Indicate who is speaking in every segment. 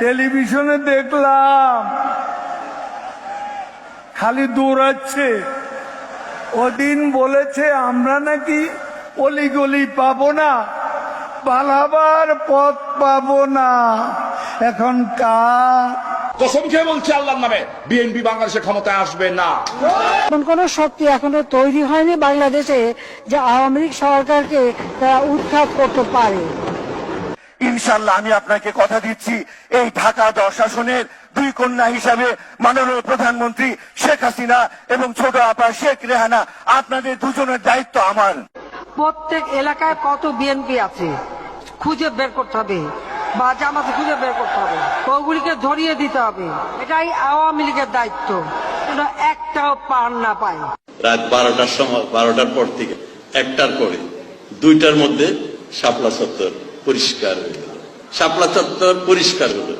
Speaker 1: টেলিভিশনে দেখলাম। খালি দৌড়াচ্ছে। ওদিন বলেছে আমরা নাকি অলিগলি পাবো না পালাবার পথ পাবো না। এখন কার?
Speaker 2: কসম খেয়ে বলছি আল্লাহর নামে বিএনপি বাংলাদেশের ক্ষমতায় আসবে না।
Speaker 3: এমন কোন শক্তি এখনও তৈরি হয়নি বাংলাদেশে যে আওয়ামী লীগ সরকারকে তারা উৎখাত করতে পারে।
Speaker 4: ইনশাল্লাহ আমি আপনাকে কথা দিচ্ছি। এই ঢাকা দশ আসনের দুই কন্যা হিসাবে মাননীয় প্রধানমন্ত্রী শেখ হাসিনা এবং ছোট আপা শেখ রেহানা আপনাদের দুজনের দায়িত্ব আমার।
Speaker 3: প্রত্যেক এলাকায় কত বিএনপি আছে খুঁজে বের করতে হবে। বা জামাতে খুঁজে বের করতে হবে। ওগুলিকে ধরিয়ে দিতে হবে। এটাই আওয়ামী লীগের দায়িত্ব। একটাও পার না পায়।
Speaker 5: রাত বারোটার সময় বারোটার পর থেকে একটার পরে দুইটার মধ্যে শাপলা চত্বর পরিষ্কার হয়ে শাপলা চত্বর পরিষ্কার হলো।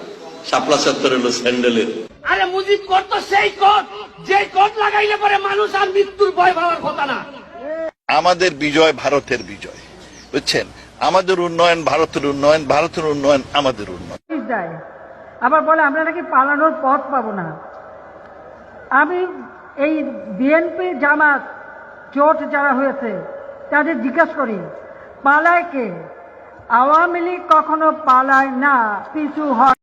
Speaker 5: শাপলা চত্বর হলো স্যান্ডেলের।
Speaker 6: আরে মুজিব কর তো সেই কর। যে কর লাগাইলে পরে মানুষ আর মৃত্যুর ভয় পাওয়ার কথা না।
Speaker 7: আমাদের বিজয় ভারতের বিজয়। বুঝছেন? আমাদের উন্নয়ন ভারতের উন্নয়ন ভারতের উন্নয়ন আমাদের উন্নয়ন।
Speaker 3: দেয়। আবার বলে আমরা নাকি পালানোর পথ পাবো না। আমি এই বিএনপি জামাত জোট যারা হয়েছে তাদের জিজ্ঞাসা করি পালায় কে? আওয়ামী লীগ কখনো পালায় না পিছু হয়